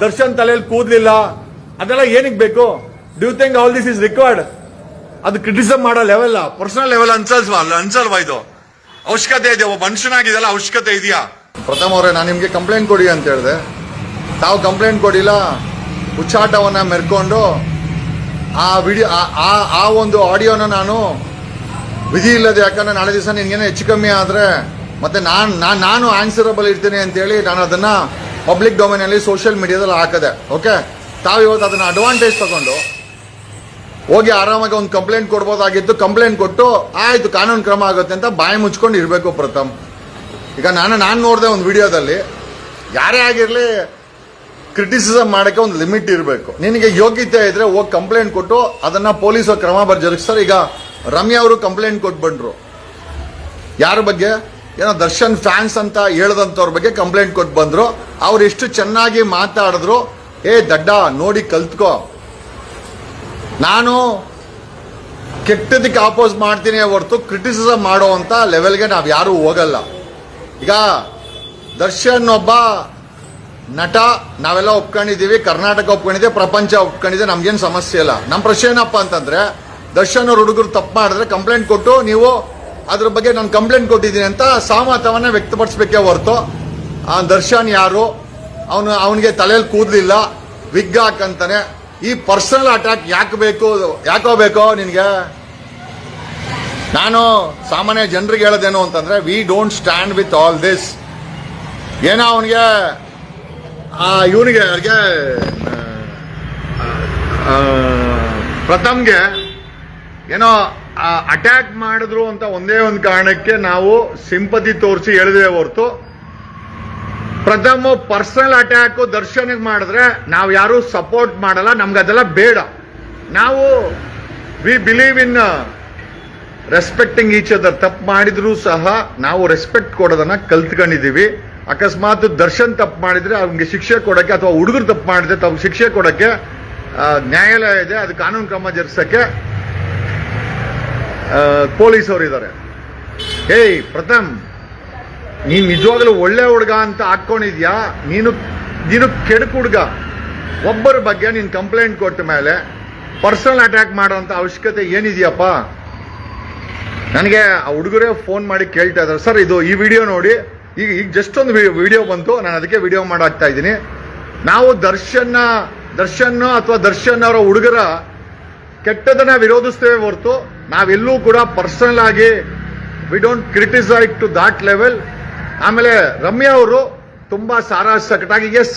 ದರ್ಶನ್ ತಲೆಯಲ್ಲಿ ಕೂದಲಿಲ್ಲ. ಅದೆಲ್ಲ ಏನಕ್ಕೆ ಬೇಕು? Do think all this is required ಅದು ಕ್ರಿಟಿಸಮ್ ಮಾಡೋ ಲೆವೆಲ್ ಪರ್ಸನಲ್ ಲೆವೆಲ್ ಅನ್ಸಲ್ವಾ ಅನ್ಸಲ್ವಾ ಇದು? ಅವಶ್ಯಕತೆ ಇದೆ, ಒಬ್ಬ ಮನುಷ್ಯನಾಗಿದೆಯಲ್ಲ ಅವಶ್ಯಕತೆ ಇದೆಯಾ? ಪ್ರಥಮ ಅವರೇ, ನಾನು ನಿಮಗೆ ಕಂಪ್ಲೇಂಟ್ ಕೊಡಿ ಅಂತ ಹೇಳಿದೆ. ತಾವು ಕಂಪ್ಲೇಂಟ್ ಕೊಡಿಲ್ಲ, ಹುಚ್ಚಾಟವನ್ನ ಮೆರ್ಕೊಂಡು ಆ ವಿಡಿಯೋ ಆ ಒಂದು ಆಡಿಯೋನ ನಾನು ವಿಧಿ ಇಲ್ಲದೆ, ಯಾಕಂದ್ರೆ ನಾಳೆ ದಿವಸ ನಿನ್ಗೇನೋ ಹೆಚ್ಚು ಕಮ್ಮಿ ಆದ್ರೆ, ಮತ್ತೆ ನಾನು ನಾನು ನಾನು ಆನ್ಸರಬಲ್ ಇರ್ತೀನಿ ಅಂತೇಳಿ ನಾನು ಅದನ್ನ ಪಬ್ಲಿಕ್ ಡೊಮೈನಲ್ಲಿ ಸೋಷಿಯಲ್ ಮೀಡಿಯಾದಲ್ಲಿ ಹಾಕದೆ ಓಕೆ ತಾವು ಇವತ್ತು ಅದನ್ನ ಅಡ್ವಾಂಟೇಜ್ ತಗೊಂಡು ಹೋಗಿ ಆರಾಮಾಗಿ ಒಂದು ಕಂಪ್ಲೇಂಟ್ ಕೊಡ್ಬೋದಾಗಿತ್ತು ಕಂಪ್ಲೇಂಟ್ ಕೊಟ್ಟು ಆಯ್ತು, ಕಾನೂನು ಕ್ರಮ ಆಗುತ್ತೆ ಅಂತ ಬಾಯಿ ಮುಚ್ಕೊಂಡು ಇರಬೇಕು ಪ್ರಥಮ್. ಈಗ ನಾನು ನಾನು ನೋಡಿದೆ ಒಂದು ವಿಡಿಯೋದಲ್ಲಿ, ಯಾರೇ ಆಗಿರಲಿ ಕ್ರಿಟಿಸಿಸಮ್ ಮಾಡಕ್ಕೆ ಒಂದು ಲಿಮಿಟ್ ಇರಬೇಕು. ನಿನಗೆ ಯೋಗ್ಯತೆ ಇದ್ರೆ ಹೋಗಿ ಕಂಪ್ಲೇಂಟ್ ಕೊಟ್ಟು ಅದನ್ನ ಪೊಲೀಸರು ಕ್ರಮ ಬರ್ ಸರ್, ಈಗ ರಮ್ಯಾ ಅವರು ಕಂಪ್ಲೇಂಟ್ ಕೊಟ್ಟು ಬಂದ್ರು. ಯಾರ ಬಗ್ಗೆ? ಏನೋ ದರ್ಶನ್ ಫ್ಯಾನ್ಸ್ ಅಂತ ಹೇಳ್ದಂಥವ್ರ ಬಗ್ಗೆ ಕಂಪ್ಲೇಂಟ್ ಕೊಟ್ಟು ಬಂದ್ರು. ಅವ್ರು ಎಷ್ಟು ಚೆನ್ನಾಗಿ ಮಾತಾಡಿದ್ರು, ಏ ದಡ್ಡ, ನೋಡಿ ಕಲ್ತ್ಕೋ. ನಾನು ಕೆಟ್ಟದಕ್ಕೆ ಆಪೋಸ್ ಮಾಡ್ತೀನಿ ಹೊರತು ಕ್ರಿಟಿಸಿಸಮ್ ಮಾಡುವಂತ ಲೆವೆಲ್ಗೆ ನಾವು ಯಾರು ಹೋಗಲ್ಲ. ಈಗ ದರ್ಶನ್ ಒಬ್ಬ ನಟ, ನಾವೆಲ್ಲ ಒಪ್ಕೊಂಡಿದ್ದೀವಿ ಕರ್ನಾಟಕ ಒಪ್ಕೊಂಡಿದೆ, ಪ್ರಪಂಚ ಒಪ್ಕೊಂಡಿದೆ, ನಮ್ಗೇನು ಸಮಸ್ಯೆ ಇಲ್ಲ. ನಮ್ಮ ಪ್ರಶ್ನೆ ಏನಪ್ಪ ಅಂತಂದ್ರೆ, ದರ್ಶನ್ ಅವ್ರ ಹುಡುಗರು ತಪ್ಪು ಮಾಡಿದ್ರೆ ಕಂಪ್ಲೇಂಟ್ ಕೊಟ್ಟು ನೀವು ಅದ್ರ ಬಗ್ಗೆ ನಾನು ಕಂಪ್ಲೇಂಟ್ ಕೊಟ್ಟಿದ್ದೀನಿ ಅಂತ ಸಹಮತವನ್ನ ವ್ಯಕ್ತಪಡಿಸ್ಬೇಕೇ ಹೊರತು ಆ ದರ್ಶನ್ ಯಾರು? ಅವನು ಅವನಿಗೆ ತಲೆಯಲ್ಲಿ ಕೂದಲಿಲ್ಲ. ವಿಗ್ ಹಾಕಂತಾನೆ ಈ ಪರ್ಸನಲ್ ಅಟ್ಯಾಕ್ ಯಾಕೆ ಬೇಕು? ಯಾಕೋ ಬೇಕೋ ನಿನಗೆ? ನಾನು ಸಾಮಾನ್ಯ ಜನರಿಗೆ ಹೇಳೋದೇನು ಅಂತಂದ್ರೆ we don't stand with all this ಏನೋ ಅವನಿಗೆ ಇವನಿಗೆ ಅವ್ರಿಗೆ ಪ್ರಥಮ್ಗೆ ಏನೋ ಅಟ್ಯಾಕ್ ಮಾಡಿದ್ರು ಅಂತ ಒಂದೇ ಒಂದು ಕಾರಣಕ್ಕೆ ನಾವು ಸಿಂಪತಿ ತೋರಿಸಿ ಹೇಳಿದೆ ಹೊರತು ಪ್ರಥಮ ಪರ್ಸನಲ್ ಅಟ್ಯಾಕ್ ದರ್ಶನಿಗೆ ಮಾಡಿದ್ರೆ ನಾವು ಯಾರು ಸಪೋರ್ಟ್ ಮಾಡಲ್ಲ, ನಮ್ಗೆ ಅದೆಲ್ಲ ಬೇಡ. ನಾವು we believe in respecting each other ತಪ್ಪು ಮಾಡಿದ್ರು ಸಹ ನಾವು ರೆಸ್ಪೆಕ್ಟ್ ಕೊಡೋದನ್ನ ಕಲ್ತ್ಕೊಂಡಿದ್ದೀವಿ. ಅಕಸ್ಮಾತ್ ದರ್ಶನ್ ತಪ್ಪು ಮಾಡಿದ್ರೆ ಅವ್ನಿಗೆ ಶಿಕ್ಷೆ ಕೊಡೋಕ್ಕೆ ಅಥವಾ ಹುಡುಗರು ತಪ್ಪು ಮಾಡಿದ್ರೆ ತಾವು ಶಿಕ್ಷೆ ಕೊಡೋಕ್ಕೆ ನ್ಯಾಯಾಲಯ ಇದೆ, ಅದು ಕಾನೂನು ಕ್ರಮ ಜರುಗಿಸೋಕ್ಕೆ ಪೊಲೀಸವರು ಇದ್ದಾರೆ ಏಯ್ ಪ್ರಥಮ್ ನೀನ್ ನಿಜವಾಗಲೂ ಒಳ್ಳೆ ಹುಡುಗ ಅಂತ ಹಾಕೊಂಡಿದ್ಯಾ ನೀನು ನೀನು ಕೆಡಕ್ ಹುಡುಗ. ಒಬ್ಬರ ಬಗ್ಗೆ ನೀನು ಕಂಪ್ಲೇಂಟ್ ಕೊಟ್ಟ ಮೇಲೆ ಪರ್ಸನಲ್ ಅಟ್ಯಾಕ್ ಮಾಡೋಂಥ ಅವಶ್ಯಕತೆ ಏನಿದೆಯಪ್ಪ? ನನಗೆ ಆ ಹುಡುಗರೇ ಫೋನ್ ಮಾಡಿ ಕೇಳ್ತಾ ಇದ್ದಾರೆ. ಸರ್, ಇದು ಈ ವಿಡಿಯೋ ನೋಡಿ. ಈಗ ಈಗ ಜಸ್ಟ್ ಒಂದು ವಿಡಿಯೋ ಬಂತು. ನಾನು ಅದಕ್ಕೆ ವಿಡಿಯೋ ಮಾಡಾಕ್ತಾ ಇದ್ದೀನಿ. ನಾವು ದರ್ಶನ್ನ ದರ್ಶನ್ ಅಥವಾ ದರ್ಶನ್ ಅವರ ಹುಡುಗರ ಕೆಟ್ಟದನ್ನ ವಿರೋಧಿಸ್ತೇವೆ ಹೊರತು ನಾವೆಲ್ಲೂ ಕೂಡ ಪರ್ಸನಲ್ ಆಗಿ we don't criticised to that level ಆಮೇಲೆ ರಮ್ಯಾ ಅವರು ತುಂಬಾ ಸಾರಾ ಸಕಟಾಗಿ ಎಸ್